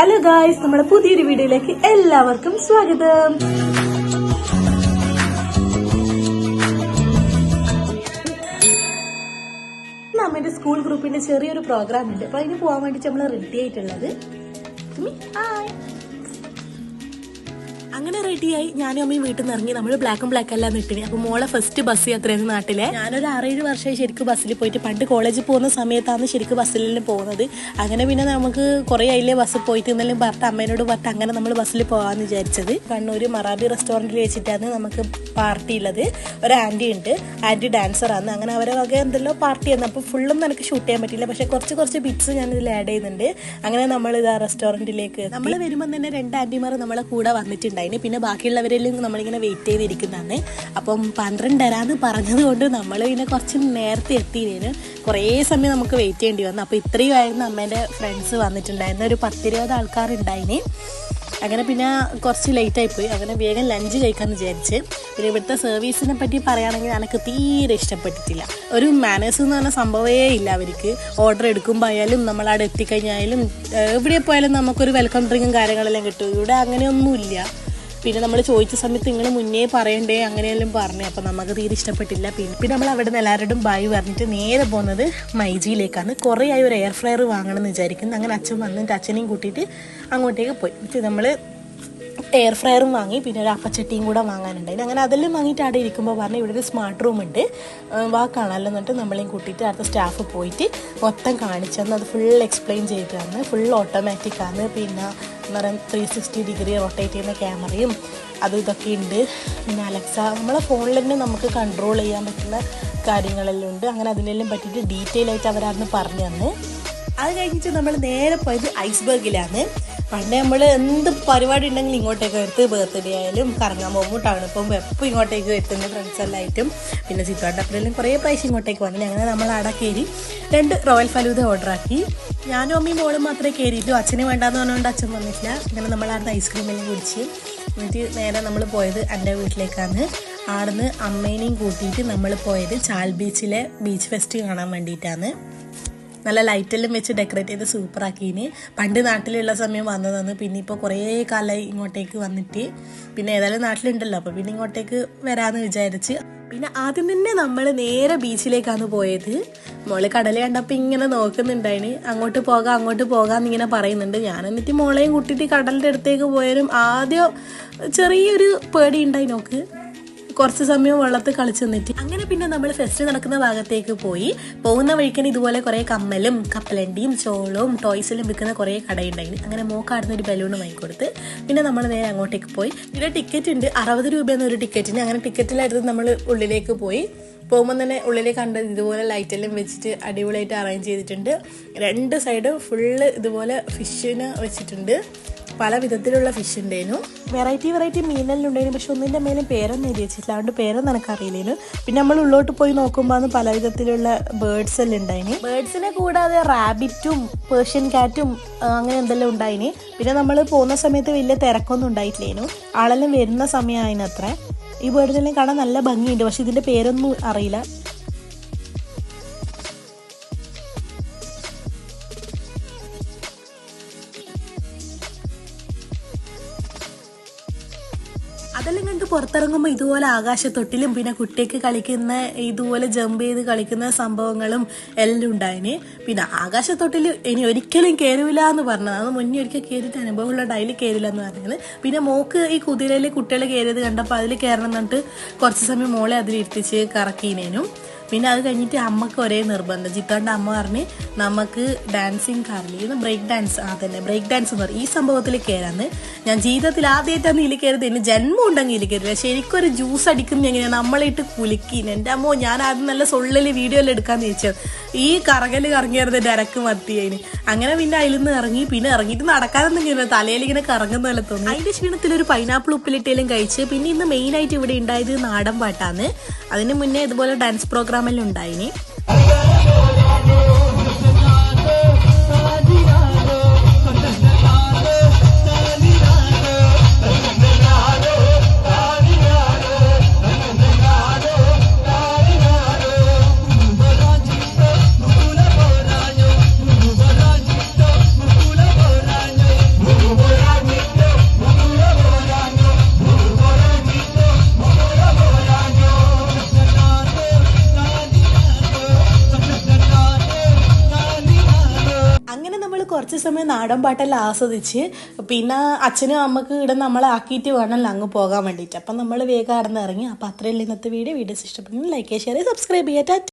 Hello guys നമ്മുടെ പുതിയൊരു വീഡിയോയിലേക്ക് എല്ലാവർക്കും സ്വാഗതം. നമ്മുടെ സ്കൂൾ ഗ്രൂപ്പിന്റെ ചെറിയൊരു പ്രോഗ്രാം ഉണ്ട്. അപ്പൊ അതിന് പോകാൻ വേണ്ടി നമ്മൾ റെഡി ആയിട്ടുള്ളത്. അങ്ങനെ റെഡിയായി ഞാനും അമ്മയും വീട്ടിൽ നിന്ന് ഇറങ്ങി. നമ്മൾ ബ്ലാക്കും ബ്ലാക്ക് എല്ലാം നിട്ടിന് അപ്പൊ മോളെ ഫസ്റ്റ് ബസ് യാത്രയാണ് നാട്ടിലെ. ഞാനൊരു ആറേഴ് വർഷമായി ശരിക്കും ബസ്സിൽ പോയിട്ട്. പണ്ട് കോളേജിൽ പോകുന്ന സമയത്താണ് ശരിക്കും ബസ്സിലെല്ലാം പോകുന്നത്. അങ്ങനെ പിന്നെ നമുക്ക് കുറെ അതിലെ ബസ്സിൽ പോയിട്ട് എന്നാലും പറഞ്ഞ അമ്മേനോട് പറഞ്ഞിട്ട് അങ്ങനെ നമ്മൾ ബസ്സിൽ പോകാമെന്ന് വിചാരിച്ചത്. കണ്ണൂർ മറാബി റെസ്റ്റോറന്റിൽ വെച്ചിട്ടാണ് നമുക്ക് പാർട്ടി ഉള്ളത്. ഒരു ആന്റി ഉണ്ട്. ആന്റി ഡാൻസറാണ് അങ്ങനെ അവരെ വക എന്തെല്ലോ പാർട്ടി ആണ് അപ്പോൾ ഫുള്ളും എനിക്ക് ഷൂട്ട് ചെയ്യാൻ പറ്റില്ല പക്ഷേ കുറച്ച് കുറച്ച് ബിറ്റ്സ് ഞാൻ ഇതിൽ ആഡ് ചെയ്യുന്നുണ്ട്. അങ്ങനെ നമ്മൾ ഇത് ആ റെസ്റ്റോറന്റിലേക്ക് നമ്മൾ വരുമ്പോൾ തന്നെ രണ്ട് ആന്റിമാർ നമ്മളെ കൂടെ വന്നിട്ടുണ്ടായിന് പിന്നെ ബാക്കിയുള്ളവരെല്ലാം നമ്മളിങ്ങനെ വെയിറ്റ് ചെയ്തിരിക്കുന്നതാണ്. അപ്പം പന്ത്രണ്ടരാന്ന് പറഞ്ഞത് കൊണ്ട് നമ്മൾ പിന്നെ കുറച്ച് നേരത്തെ എത്തിയതിന് കുറേ സമയം നമുക്ക് വെയിറ്റ് ചെയ്യേണ്ടി വന്നു. അപ്പോൾ ഇത്രയും ആയിരുന്നു അമ്മേന്റെ ഫ്രണ്ട്സ് വന്നിട്ടുണ്ടായിരുന്നു. ഒരു പത്തിരുപത് ആൾക്കാരുണ്ടായിന്. അങ്ങനെ പിന്നെ കുറച്ച് ലേറ്റായി പോയി. അങ്ങനെ വേഗം ലഞ്ച് കഴിക്കാമെന്ന് വിചാരിച്ച്. പിന്നെ ഇവിടുത്തെ സർവീസിനെ പറ്റി പറയുകയാണെങ്കിൽ എനിക്ക് തീരെ ഇഷ്ടപ്പെട്ടിട്ടില്ല. ഒരു മാനേഴ്സ് എന്ന് പറഞ്ഞ സംഭവമേ ഇല്ല അവർക്ക്. ഓർഡർ എടുക്കുമ്പോൾ ആയാലും നമ്മൾ അവിടെ എത്തിക്കഴിഞ്ഞാലും എവിടെ പോയാലും നമുക്കൊരു വെൽക്കം ഡ്രിങ്കും കാര്യങ്ങളെല്ലാം കിട്ടും. ഇവിടെ അങ്ങനെയൊന്നുമില്ല. പിന്നെ നമ്മൾ ചോദിച്ച സമയത്ത് നിങ്ങൾ മുന്നേ പറയണ്ടേ അങ്ങനെയെല്ലാം പറഞ്ഞു. അപ്പം നമുക്ക് തീരെ ഇഷ്ടപ്പെട്ടില്ല. പിന്നെ പിന്നെ നമ്മൾ അവിടെ നിന്ന് എല്ലാവരോടും ബായി പറഞ്ഞിട്ട് നേരെ പോകുന്നത് മൈജിയിലേക്കാണ്. കുറേ ആയി ഒരു എയർ ഫ്രയർ വാങ്ങണം എന്ന് വിചാരിക്കുന്നു. അങ്ങനെ അച്ഛൻ വന്നിട്ട് അച്ഛനെയും കൂട്ടിയിട്ട് അങ്ങോട്ടേക്ക് പോയി. നമ്മൾ എയർ ഫ്രയറും വാങ്ങി പിന്നെ ഒരു അപ്പച്ചട്ടിയും കൂടെ വാങ്ങാനുണ്ടായിരുന്നു അങ്ങനെ അതെല്ലാം വാങ്ങിയിട്ട് അവിടെ ഇരിക്കുമ്പോൾ പറഞ്ഞു ഇവിടെ ഒരു സ്മാർട്ട് റൂം ഉണ്ട്. വാ കാണാമല്ലോ എന്നിട്ട് നമ്മളെയും കൂട്ടിയിട്ട് അടുത്ത സ്റ്റാഫ് പോയിട്ട് മൊത്തം കാണിച്ചെന്ന് അത് ഫുൾ എക്സ്പ്ലെയിൻ ചെയ്ത് തന്ന് ഫുൾ ഓട്ടോമാറ്റിക് ആണ്. പിന്നെ എന്താ പറയുക ത്രീ സിക്സ്റ്റി ഡിഗ്രി റൊട്ടേറ്റ് ചെയ്യുന്ന ക്യാമറയും അത് ഇതൊക്കെ ഉണ്ട്. പിന്നെ അലക്സ നമ്മളെ ഫോണിൽ തന്നെ നമുക്ക് കൺട്രോൾ ചെയ്യാൻ പറ്റുന്ന കാര്യങ്ങളെല്ലാം ഉണ്ട്. അങ്ങനെ അതിനെല്ലാം പറ്റിയിട്ട് ഡീറ്റെയിൽ ആയിട്ട് അവരായിരുന്നു പറഞ്ഞു തന്ന് അത് കഴിഞ്ഞിട്ട് നമ്മൾ നേരെ പോയത് ഐസ്ബർഗിലാണ് പണ്ട് നമ്മൾ എന്ത് പരിപാടി ഉണ്ടെങ്കിലും ഇങ്ങോട്ടേക്ക് വരുത്ത് ബർത്ത്ഡേ ആയാലും കറങ്ങാൻ പോകുമ്പോൾ ടൗണിപ്പം എപ്പോൾ ഇങ്ങോട്ടേക്ക് വരുത്തുന്ന ഫ്രണ്ട്സ് എല്ലായിട്ടും പിന്നെ സിത്തോട്ടപ്പുറയിലും കുറേ പൈസ ഇങ്ങോട്ടേക്ക് വന്നില്ല അങ്ങനെ നമ്മൾ അവിടെ കയറി രണ്ട് റോയൽ ഫലൂത ഓർഡർ ആക്കി. ഞാനും അമ്മയും മോളും മാത്രമേ കയറിയിട്ടു അച്ഛന് വേണ്ടാന്ന് പറഞ്ഞുകൊണ്ട് അച്ഛൻ വന്നിട്ടില്ല അങ്ങനെ നമ്മൾ അവിടുന്ന് ഐസ്ക്രീമെല്ലാം കുടിച്ച് എന്നിട്ട് നേരെ നമ്മൾ പോയത് എന്റെ വീട്ടിലേക്കാണ്. ആടുന്ന് അമ്മേനെയും കൂട്ടിയിട്ട് നമ്മൾ പോയത് ചാൽ ബീച്ചിലെ ബീച്ച് ഫെസ്റ്റ് കാണാൻ വേണ്ടിയിട്ടാണ്. നല്ല ലൈറ്റെല്ലാം വെച്ച് ഡെക്കറേറ്റ് ചെയ്ത് സൂപ്പർ ആക്കീന്. പണ്ട് നാട്ടിലുള്ള സമയം വന്നതാണ്. പിന്നെ ഇപ്പോൾ കുറേ കാലമായി ഇങ്ങോട്ടേക്ക് വന്നിട്ട്. പിന്നെ ഏതായാലും നാട്ടിലുണ്ടല്ലോ. അപ്പോൾ പിന്നെ ഇങ്ങോട്ടേക്ക് വരാമെന്ന് വിചാരിച്ച്. പിന്നെ ആദ്യം തന്നെ നമ്മൾ നേരെ ബീച്ചിലേക്കാണ് പോയത്. മോൾ കടൽ കണ്ടപ്പോൾ ഇങ്ങനെ നോക്കുന്നുണ്ടായിന്. അങ്ങോട്ട് പോകാം അങ്ങോട്ട് പോകാം ഇങ്ങനെ പറയുന്നുണ്ട്. ഞാൻ എന്നിട്ട് മോളെയും കൂട്ടിയിട്ട് കടലിന്റെ അടുത്തേക്ക് പോയാലും ആദ്യം ചെറിയൊരു പേടി ഉണ്ടായി നോക്ക് കുറച്ച് സമയം വെള്ളത്തിൽ കളിച്ചു നിന്നിട്ട് അങ്ങനെ പിന്നെ നമ്മൾ ഫെസ്റ്റ് നടക്കുന്ന ഭാഗത്തേക്ക് പോയി. പോകുന്ന വഴിക്കന് ഇതുപോലെ കുറെ കമ്മലും കപ്പലണ്ടിയും ചോളവും ടോയ്സിലും വിൽക്കുന്ന കുറെ കടയുണ്ടായിരുന്നു അങ്ങനെ മോക്കാടുന്ന ഒരു ബലൂൺ വാങ്ങിക്കൊടുത്ത് പിന്നെ നമ്മൾ നേരെ അങ്ങോട്ടേക്ക് പോയി. പിന്നെ ടിക്കറ്റ് ഉണ്ട്. അറുപത് രൂപയെന്ന ഒരു ടിക്കറ്റിന് അങ്ങനെ ടിക്കറ്റിലായിരുന്നു നമ്മൾ ഉള്ളിലേക്ക് പോയി. പോകുമ്പോൾ തന്നെ ഉള്ളിലേക്ക് കണ്ടത് ഇതുപോലെ ലൈറ്റെല്ലാം വെച്ചിട്ട് അടിപൊളിയായിട്ട് അറേഞ്ച് ചെയ്തിട്ടുണ്ട്. രണ്ട് സൈഡും ഫുള്ള് ഇതുപോലെ ഫിഷിനെ വെച്ചിട്ടുണ്ട്. പല വിധത്തിലുള്ള ഫിഷ് ഉണ്ടായിരുന്നു വെറൈറ്റി വെറൈറ്റി മീനെല്ലാം ഉണ്ടായിരുന്നു പക്ഷെ ഒന്നിന്റെ മേലും പേരൊന്നും എഴുതി വെച്ചിട്ടില്ല. അതുകൊണ്ട് പേരൊന്നും എനിക്കറിയില്ലേനു. പിന്നെ നമ്മൾ ഉള്ളോട്ട് പോയി നോക്കുമ്പോൾ പല വിധത്തിലുള്ള ബേർഡ്സ് എല്ലാം ഉണ്ടായിന്. ബേർഡ്സിനെ കൂടാതെ റാബിറ്റും പേർഷ്യൻ കാറ്റും അങ്ങനെ എന്തെല്ലാം ഉണ്ടായിന്. പിന്നെ നമ്മൾ പോകുന്ന സമയത്ത് വലിയ തിരക്കൊന്നും ഉണ്ടായിട്ടില്ലേനു. ആളെല്ലാം വരുന്ന സമയമായിനത്ര. ഈ ബേർഡ്സിനെല്ലാം കാണാൻ നല്ല ഭംഗിയുണ്ട്. പക്ഷെ ഇതിന്റെ പേരൊന്നും അറിയില്ല. അതെല്ലാം കണ്ട് പുറത്തിറങ്ങുമ്പോൾ ഇതുപോലെ ആകാശത്തൊട്ടിലും പിന്നെ കുട്ടിക്ക് കളിക്കുന്ന ഇതുപോലെ ജമ്പ് ചെയ്ത് കളിക്കുന്ന സംഭവങ്ങളും എല്ലാം ഉണ്ടായിന്. പിന്നെ ആകാശത്തൊട്ടിൽ ഇനി ഒരിക്കലും കയറില്ല എന്ന് പറഞ്ഞത്. അത് മുന്നേ ഒരിക്കൽ കയറിയിട്ട് അനുഭവമുള്ള ഡയലി കയറില്ല എന്ന് പറഞ്ഞത് പിന്നെ മോക്ക് ഈ കുതിരയിൽ കുട്ടികൾ കയറിയത് കണ്ടപ്പോൾ അതിൽ കയറണം എന്നിട്ട് കുറച്ച് സമയം മോളെ അതിലിരുത്തിച്ച് കറക്കീനേനും. പിന്നെ അത് കഴിഞ്ഞിട്ട് അമ്മയ്ക്ക് ഒരേ നിർബന്ധം. ജിത്തോന്റെ അമ്മ പറഞ്ഞ് നമുക്ക് ഡാൻസിങ് കാറിൽ ബ്രേക്ക് ഡാൻസ് ആ തന്നെ ബ്രേക്ക് ഡാൻസ് എന്ന് പറയും ഈ സംഭവത്തിൽ കയറാന്ന് ഞാൻ ജീവിതത്തിൽ ആദ്യമായിട്ടാണ് ഇതിൽ കയറിയത്. എന്നെ ജന്മം ഉണ്ടെങ്കിൽ ഇതിൽ കയറില്ല ശരിക്കും ജ്യൂസ് അടിക്കുന്ന എങ്ങനെയാണ് നമ്മളിട്ട് കുലുക്കി എന്റെ അമ്മോ ഞാൻ ആദ്യം നല്ല സൊള്ളിൽ വീഡിയോ എല്ലാം എടുക്കാന്ന് ചോദിച്ചത് ഈ കറകൽ കറങ്ങിയത് ഡരക്ക് മത്തിയതിന് അങ്ങനെ പിന്നെ അതിൽ നിന്ന് ഇറങ്ങി പിന്നെ ഇറങ്ങിയിട്ട് നടക്കാനൊന്നും തലയിൽ ഇങ്ങനെ കറങ്ങുന്ന പോലെ തോന്നി. അതിന്റെ ക്ഷീണത്തിൽ ഒരു പൈനാപ്പിൾ ഉപ്പിലിട്ടേലും കഴിച്ച് പിന്നെ ഇന്ന് മെയിൻ ആയിട്ട് ഇവിടെ ഉണ്ടായത് നാടൻ പാട്ടാണ് അതിന് മുന്നേ ഇതുപോലെ ഡാൻസ് പ്രോഗ്രാമെല്ലാം സമയം നാടൻ പാട്ടെല്ലാം ആസ്വദിച്ച് പിന്നെ അച്ഛനും അമ്മയ്ക്ക് ഇവിടെ നമ്മളെ ആക്കിയിട്ട് വേണമല്ലോ അങ്ങ് പോകാൻ വേണ്ടിയിട്ട്. അപ്പം നമ്മൾ വേഗം ഇറങ്ങി. അപ്പം അത്രയല്ലേ ഇന്നത്തെ വീഡിയോ. വീഡിയോസ് ഇഷ്ടപ്പെടുന്നു ലൈക്ക് ഷെയർ സബ്സ്ക്രൈബ് ചെയ്യാം.